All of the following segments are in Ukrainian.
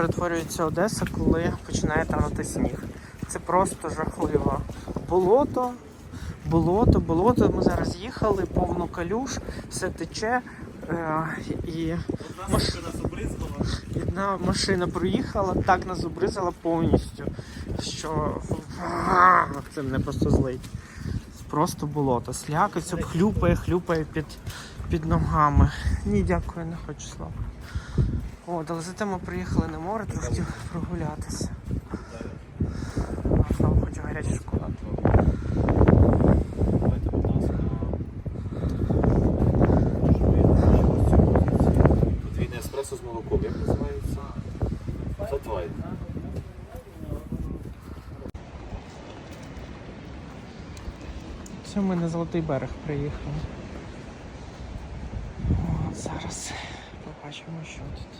перетворюється Одеса, коли починає танути сніг. Це просто жахливо. Болото, болото, болото. Ми зараз їхали, повно калюш, все тече. Е, і маш- одна машина проїхала, так нас обризала повністю, що це мене просто злить. Просто болото. Слякоть, хлюпає, хлюпає під, під ногами. Ні, дякую, не хочу слава. От, але зате ми приїхали на море трошки прогулятися. А, Знову хочу гарячу шоколад. Давайте, будь ласка. Подвійне еспресо з молоком. Як називається? Фатвайт. Це ми на Золотий берег приїхали. От, зараз побачимо, що тут.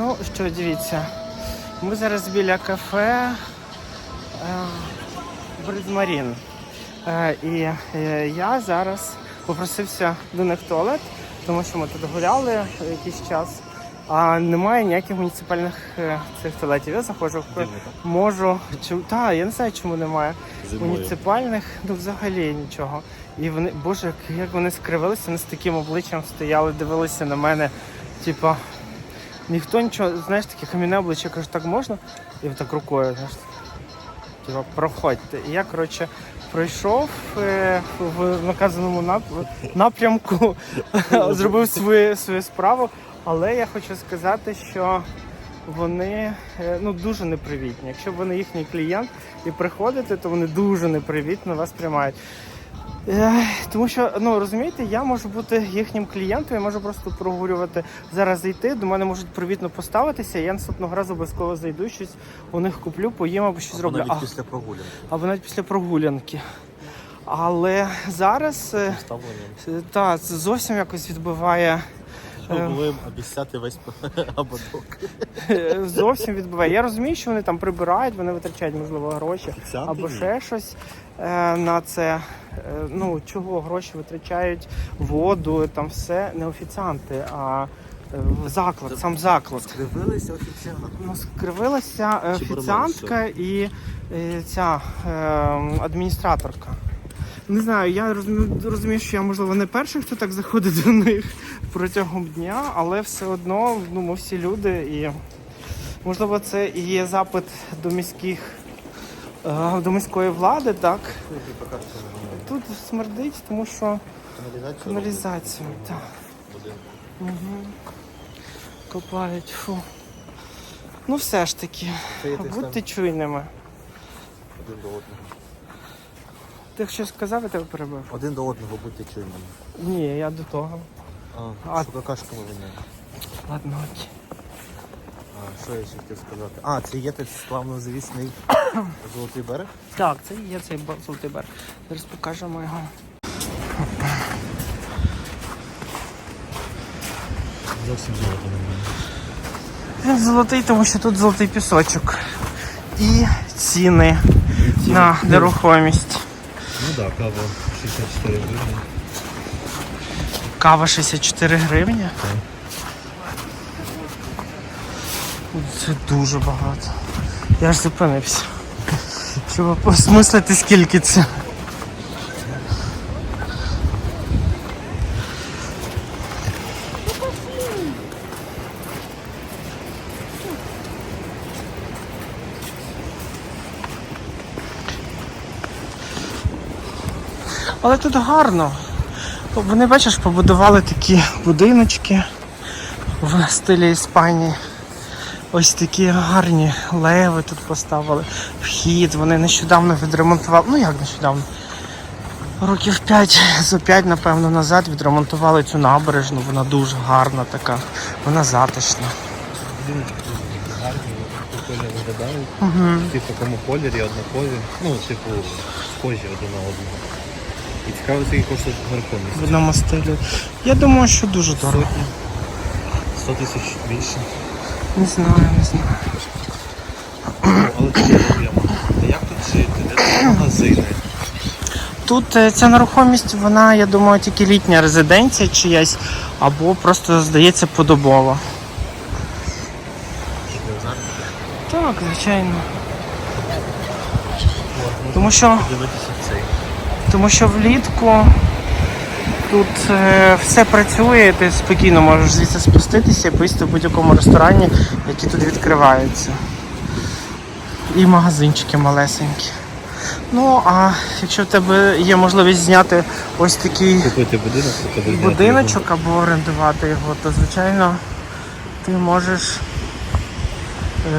Ну що, дивіться, ми зараз біля кафе е, Бризмарін. Е, і е, я зараз попросився до них в туалет, тому що ми тут гуляли якийсь час. А немає ніяких муніципальних цих туалетів. Я заходжу в можу. Чи та я не знаю, чому немає Зимою. муніципальних, ну взагалі нічого. І вони, боже, як вони скривилися, вони з таким обличчям стояли, дивилися на мене. Типа, ніхто нічого, знаєш, таке кам'яне обличчя, я кажу, так можна? І так рукою, знаєш. Типа, проходьте. І я, коротше, пройшов е, в наказаному нап- напрямку, зробив свою, свою справу. Але я хочу сказати, що вони е, ну, дуже непривітні. Якщо вони їхній клієнт і приходите, то вони дуже непривітно вас приймають. Е, Тому що, ну розумієте, я можу бути їхнім клієнтом, я можу просто прогулювати зараз зайти. До мене можуть привітно поставитися. Я наступного разу обов'язково зайду щось у них куплю, поїм або щось Або зроблю. навіть А, після прогулянки. або навіть після прогулянки. Але зараз е, та це зовсім якось відбиває. Е. Були обіцяти весь ободок. е, Зовсім відбиває. Я розумію, що вони там прибирають, вони витрачають, можливо, гроші або ще щось е, на це. Е, ну, чого гроші витрачають, воду, там все не офіціанти, а е, в заклад, сам заклад. Скривилися офіціанти. Ну, скривилася е, Чи офіціантка і е, ця е, адміністраторка. Не знаю, я розумію, розумію, що я можливо не перший, хто так заходить до них протягом дня, але все одно ну, ми всі люди, і можливо це і є запит до міських е, до міської влади, так. Тут смердить, тому що Каналізацію так. Угу. Копають, фу. Ну все ж таки, будьте чуйними. один до одного. Ти щось сказав, я тебе перебив? Один до одного будьте чуйними. Ні, я до того. А, А- що какашка виняє. Ладно, окей. А, що я ще хотів сказати? А, це є той славно звісний золотий берег. Так, це і є цей золотий берег. Зараз покажемо його. Зовсім немає. Він золотий, тому що тут золотий пісочок. І ціни на нерухомість. Ну так, кава 64 гривні. Кава 64 гривні. Це дуже багато. Я ж зупинився щоб осмислити скільки це. Але тут гарно. Вони бачиш, побудували такі будиночки в стилі Іспанії. Ось такі гарні леви тут поставили. Вхід, вони нещодавно відремонтували. Ну як нещодавно? Років 5 за 5, напевно, назад відремонтували цю набережну. Вона дуже гарна така, вона затишна. Гарні, виглядають. Типу, в такому кольорі, однакові. Ну, типу, схожі один на одного. І цікаво, скільки коштує В нерухомість. одному стилі. Я думаю, що дуже дорого. Сотні. 100 тисяч більше. Не знаю, не знаю. Але це проблема. Як тут жити? Де тут магазини? Тут е, ця нерухомість, вона, я думаю, тільки літня резиденція чиясь, або просто здається подобова. Так, звичайно. Тому що, тому що влітку тут е, все працює, ти спокійно можеш звідси спуститися і поїсти в будь-якому ресторані, який тут відкриваються. І магазинчики малесенькі. Ну, а якщо в тебе є можливість зняти ось такий Купити будинок, то тобі будиночок або орендувати його, то звичайно ти можеш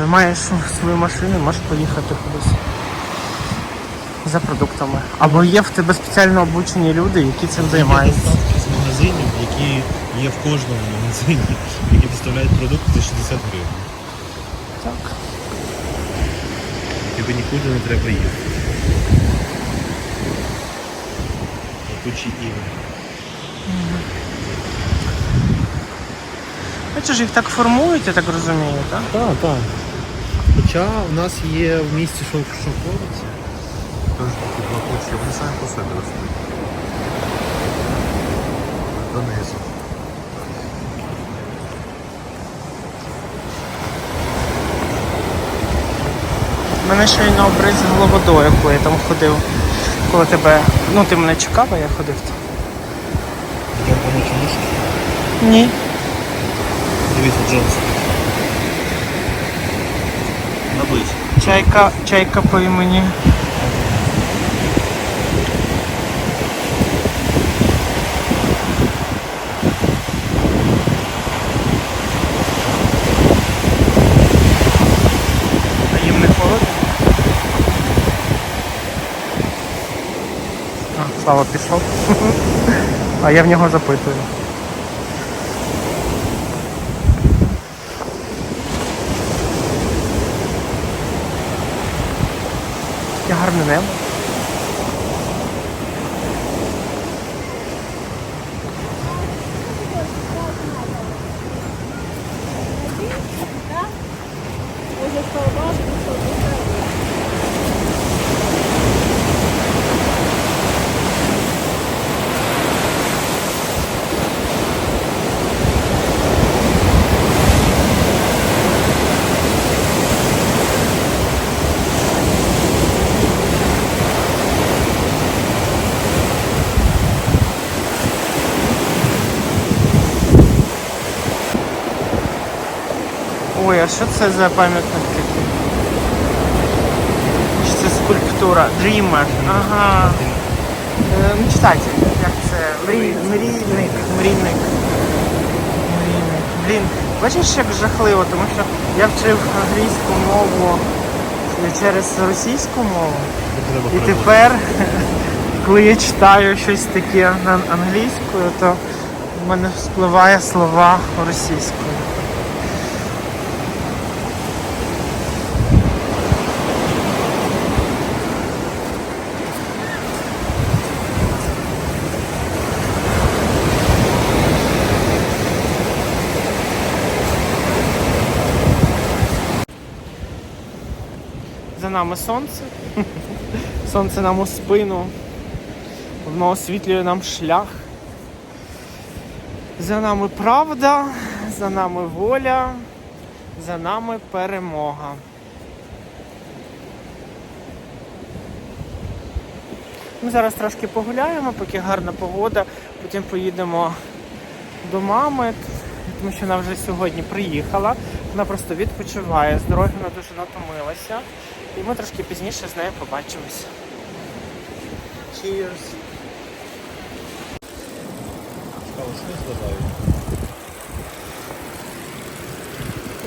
е, маєш свою машину, можеш поїхати кудись за продуктами. Або є в тебе спеціально обучені люди, які цим займаються. з магазинів, які є в кожному магазині, які доставляють продукти за 60 гривень. Так. Тобі нікуди не треба їхати. Кучі ігор. Бачиш, їх так формують, я так розумію, так? Так, так. Хоча у нас є в місті шов- шовковиці. Тож такі плакучі, вони самі по собі ростуть. Донизу. Мене щойно обризгало водою, коли я там ходив. Коли тебе. Ну ти мене чекав, а я ходив. Джон помочі мишки. Ні. Дивіться, Джонс. Наблизь. Чайка, чайка по імені. А їм не холодно? А, Слава пішов. А я в нього запитую. Я гарне небо. Що це за пам'ятник такий? Чи це скульптура? Dreamer. Ага. Е, ну як це? Мрійник. Мрійник. Мрійник. Блін, бачиш, як жахливо, тому що я вчив англійську мову через російську мову. І тепер, коли я читаю щось таке на англійською, то в мене спливає слова російською. За нами сонце. Сонце нам у спину. Воно освітлює нам шлях. За нами правда, за нами воля, за нами перемога. Ми зараз трошки погуляємо, поки гарна погода, потім поїдемо до мами, тому що вона вже сьогодні приїхала. Вона просто відпочиває з дороги, вона дуже натомилася. І ми трошки пізніше з нею побачимося. Cheers!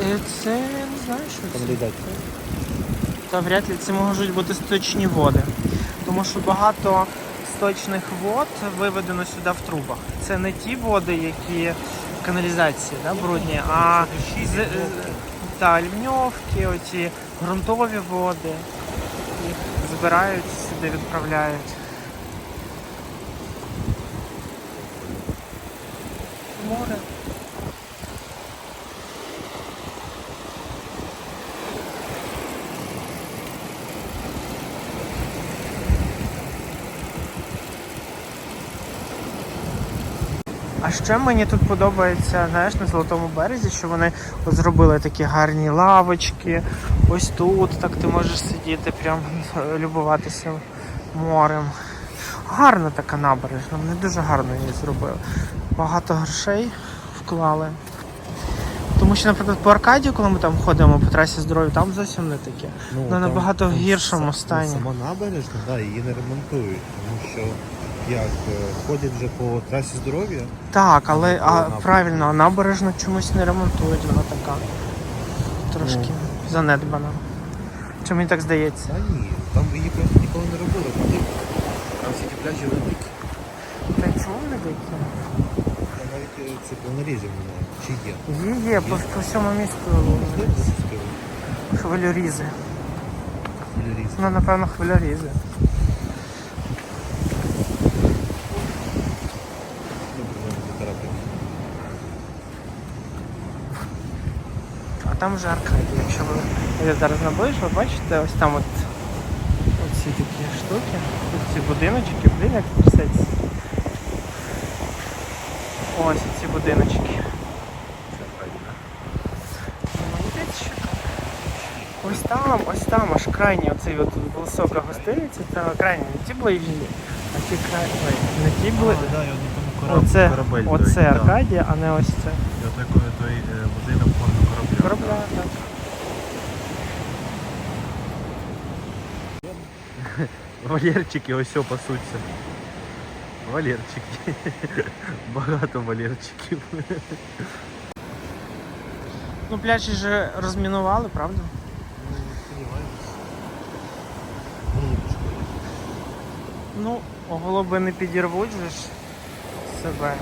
Е, Це я не знаю, що це. Та вряд ли це можуть бути сточні води. Тому що багато сточних вод виведено сюди в трубах. Це не ті води, які в каналізації да, брудні, а з, е, та, лівньовки, оці ґрунтові води. Їх збирають, сюди відправляють. Ще мені тут подобається, знаєш, на Золотому березі, що вони от зробили такі гарні лавочки. Ось тут так ти можеш сидіти, прям любуватися морем. Гарна така набережна, вони дуже гарно її зробили. Багато грошей вклали. Тому що, наприклад, по Аркадії, коли ми там ходимо по трасі здоров'я, там зовсім не таке. Ну, там- набагато в гіршому стані. Сама набережна, да, її не ремонтують, тому що як е, ходять вже по трасі здоров'я, Так, але а, правильно, а набережну чомусь не ремонтують, вона така трошки занедбана. Чи мені так здається? та ні, там її просто ніколи не робили. Там, там всі ті пляжі великі. Та чому не дикі? Там навіть е, це повнорізів немає. Чи є? Є, є, по, по всьому місту хвилюрізи. Повноріз. Ну, напевно, хвилюрізи. Ну, принаймні, потрапити. А там вже Аркадія. Якщо ви я зараз наближу, ви бачите, ось там от оці такі штуки, ось ці будиночки, блін, як трясеться. Ось ці будиночки. Ось там, ось там, аж крайній оцей от висока гостиниця, це крайні, не ті ближні, а ті крайні, не ті на Оце, оце. Аркадія, а не ось це. І от той е, будинок корабля. Корабля, так. Валерчики ось все пасуться. Валерчики. Багато валерчиків. Ну, пляжі ж розмінували, правда? Ну, голуби не підірвуть же ж себе.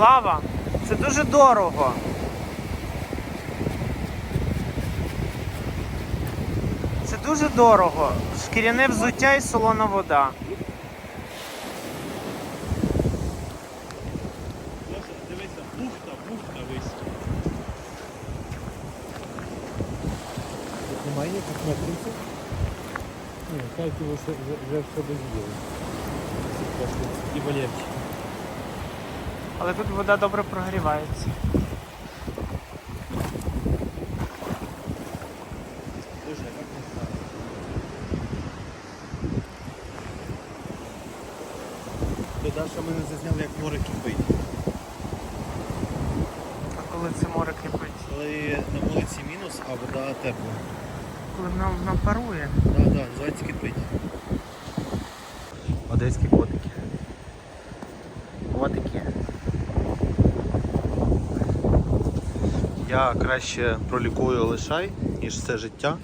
Слава, це дуже дорого. Це дуже дорого. Шкіряне взуття і солона вода. Дивися, бухта, бухта весь. Немає ніяких мокринців? Ні, кажуть, ви вже, все доз'їли. І Валерчик. Але тут вода добре прогрівається. Тоді, що ми не зазняли, як море кипить. А коли це море кипить? Коли на вулиці мінус, а вода тепла. Коли нам, нам парує. Так, так, називається кипить. Одеські котики. Котики. Краще пролікую лишай, ніж все життя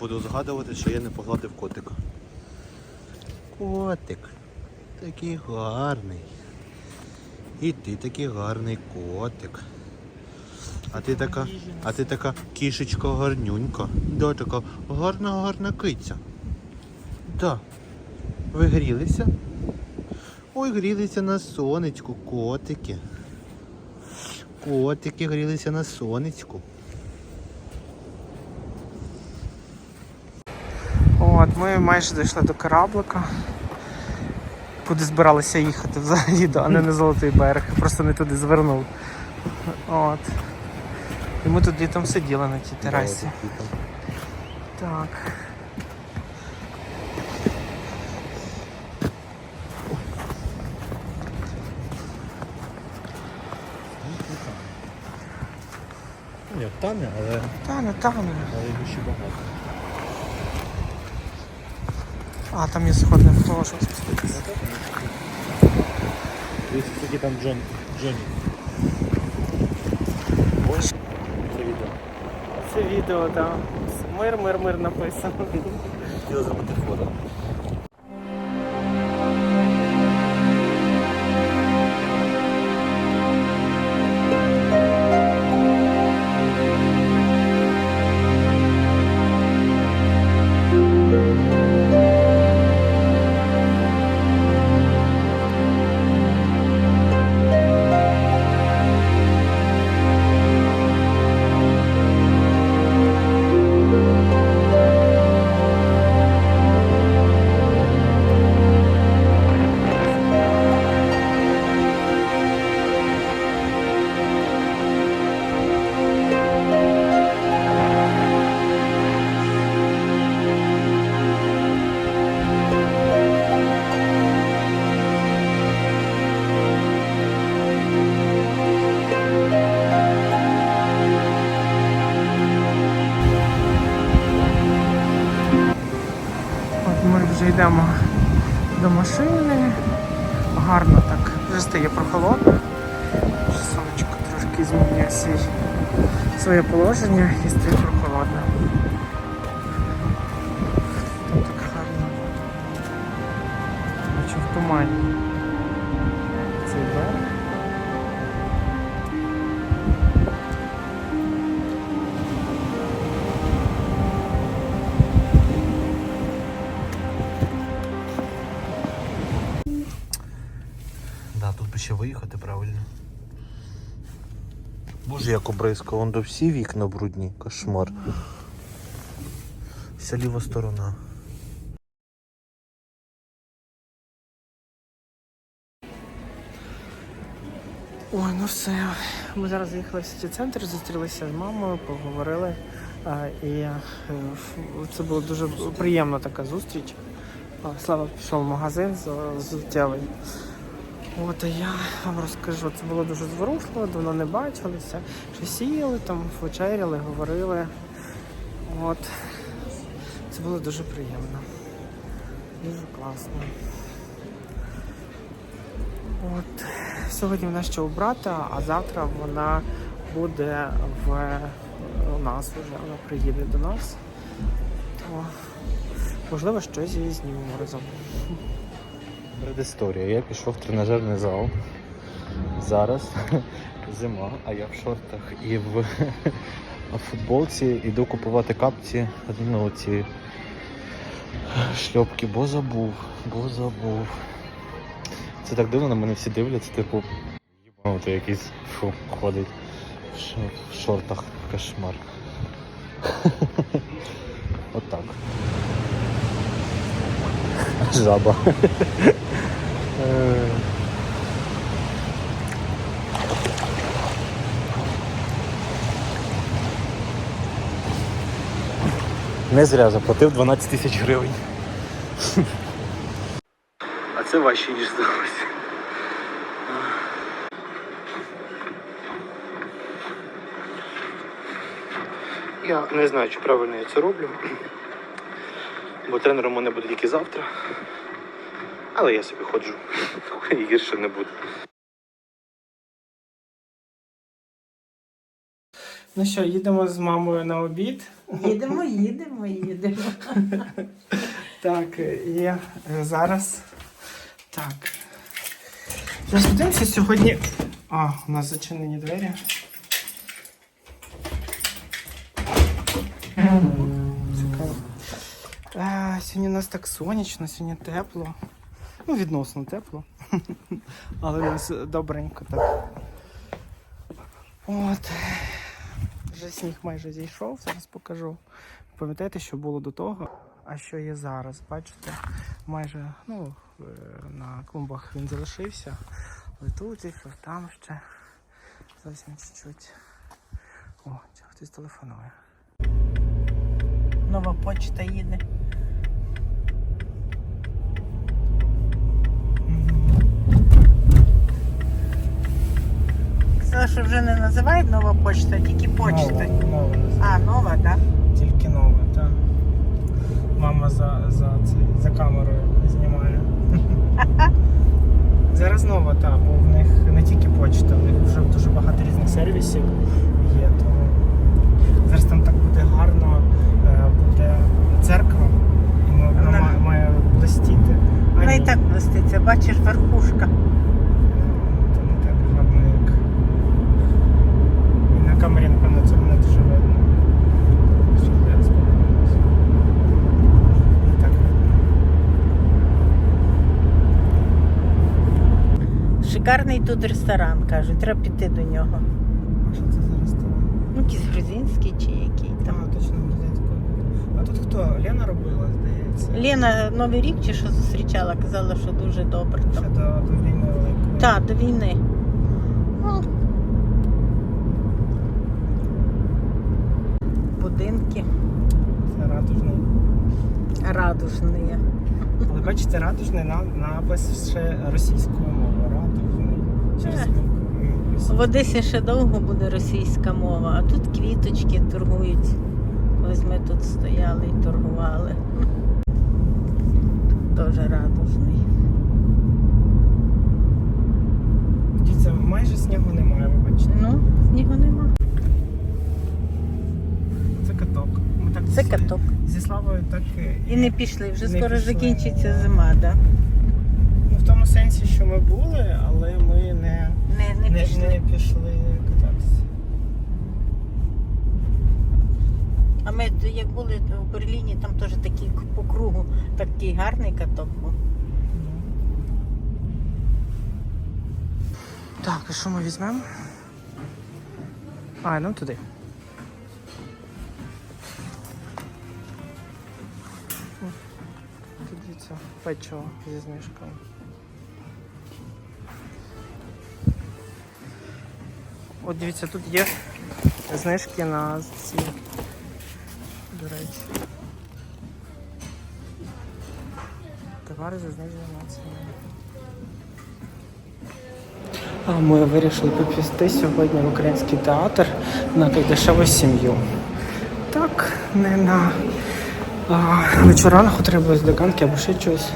буду згадувати, що я не погладив котика. Котик. Такий гарний. І ти такий гарний котик. А ти така, а ти така кішечка гарнюнька. Да, така гарна гарна киця. Да. Ви грілися? Ой, грілися на сонечку, котики. Котики грілися на сонечку. От, ми майже дійшли до кораблика. Куди збиралися їхати взагалі, а не на Золотий берег. Просто не туди звернув. От. І ми тут там сиділи на тій терасі. Так. Тане, але, Тане, тане. але його ще багато. А, там є сходне спуститися. Дивіться, скільки там Джон, Джоні. Ось. Це відео. Це відео, так. Мир, мир, мир написано. Хотіла зробити фото. Своє положення і стає прохолодно. Тут так гарно. Наче в тумані. Цей берег. Да, тут би ще виїхати правильно. Боже, як обризка, вон до всі вікна брудні, кошмар. Вся ліва сторона. Ой, ну все. Ми зараз їхали в сіті центр, зустрілися з мамою, поговорили. І е, це була дуже приємна така зустріч. Слава пішов в магазин з- взуттєвий. От і я вам розкажу, це було дуже зворушливо, давно не бачилися. Щось сіяли там, вечеряли, говорили. От. Це було дуже приємно. Дуже класно. От сьогодні вона ще у брата, а завтра вона буде в у нас вже. Вона приїде до нас. То, можливо, щось її знімемо разом. Предісторія. Я пішов в тренажерний зал. Зараз зима, а я в шортах і в футболці йду купувати капці, ну ці шльопки, бо забув, бо забув. Це так дивно, на мене всі дивляться, типу, ти якийсь фу, ходить в ш- в шортах. Кошмар. Отак. Жаба. Е. Не зря заплатив 12 тисяч гривень. А це важче, ніж здалося. Я не знаю, чи правильно я це роблю. Бо тренером мене буде тільки завтра. Але я собі ходжу. І гірше не буде. Ну що, їдемо з мамою на обід. Їдемо, їдемо, їдемо. Так, і е, зараз. Так. Зараз подивимося сьогодні. А, у нас зачинені двері. Цікаво. А, сьогодні у нас так сонячно, сьогодні тепло. Ну, відносно тепло. Але нас добренько так. От. Вже сніг майже зійшов, зараз покажу. Пам'ятаєте, що було до того, а що є зараз? Бачите, майже ну, е, на клумбах він залишився. Тут зійшов, там ще зовсім чуть-чуть. О, хтось телефонує. Нова почта їде. А що вже не називають нова почта, а тільки почта. Нова, нова. А, нова, так? Да? Тільки нова, так. Мама за, за, цей, за камерою знімає. Зараз нова, так, бо в них не тільки почта, в них вже дуже багато різних сервісів є. Тому зараз там так буде гарно, е, буде церква, і вона має блистіти. Вона і так блиститься, бачиш, верхушка. то не так гарно, як. І на камері, напевно, цього не дуже видно. Що зараз подивимось. І так видно. Шикарний тут ресторан, кажуть, треба піти до нього. А що це за ресторан? Ну, якийсь грузинський чи який там. Там точно грузинського. А тут хто? Лена робила, здається. Лена Новий рік чи що зустрічала, казала, що дуже добре Ще до, до війни великої. Так, до війни. Ну, будинки Це радужний. радужні. Але бачите, радужний на, напис ще російською мовою. Радужний. Через Е. букви В Одесі ще довго буде російська мова, а тут квіточки торгують. Ось ми тут стояли і торгували. Теж радужний. Дивіться, майже снігу немає, ви бачите. Ну, снігу нема. Це каток. Ми так Це зі- каток. Зі Славою так І не пішли, вже Не скоро пішли. закінчиться зима, да? Сенсі, що ми були, але ми не, Не, не не, пішли. не пішли кататися. А ми як були в Берліні, там теж такий по кругу такий гарний каток був. Так, і що ми візьмемо? А, ну туди. Тут дивіться, печиво зі знижкою. От дивіться, тут є знижки на ці. До речі. Товари за зниженою ціною. А Ми вирішили попісти сьогодні в український театр на дешеву сім'ю. Так, не на а, вечоранку треба доганки або ще щось.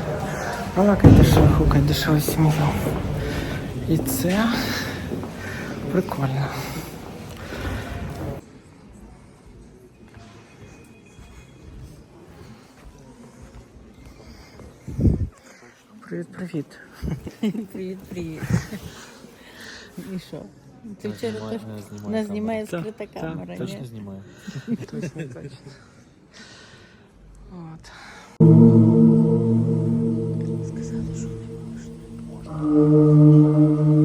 А на кайдешеву, кайдешеву сім'ю. І це прикольно. Привіт, привіт. Привіт, привіт. І що? Ти вчора Знімає- теж не знімає не знімає камера. скрита камера. Точно ні? знімає. Точно, точно. От. Сказали, що не можна.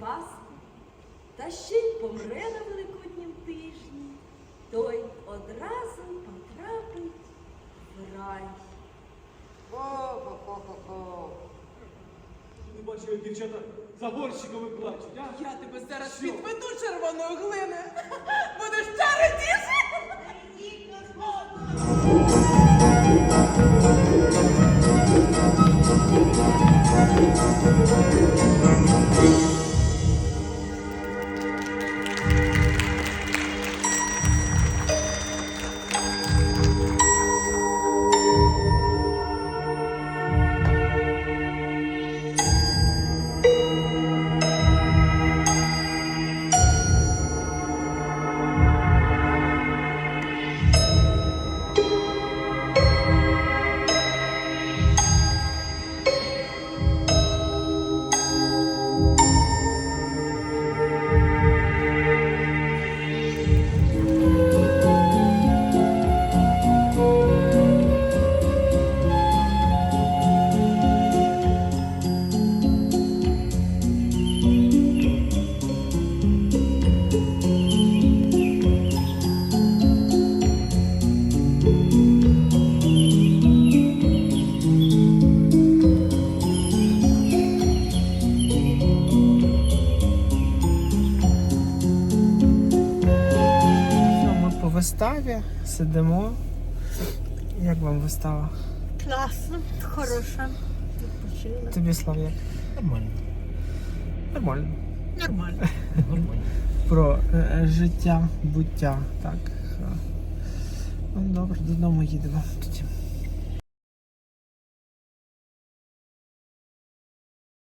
Пасху, та ще й помре на Великоднім тижні, той одразу потрапить в рай. Хо-хо-хо-хо-хо. Не бачу, як дівчата за горщиками плачуть, а? Я тебе зараз Що? підведу червоної глини. Сидимо. Як вам вистава? Класно, хороша. Відпочила. Тобі Слав'як? Нормально. Нормально. Нормально. Нормально. Про е, життя, буття. Так. е. Ну добре, додому їдемо.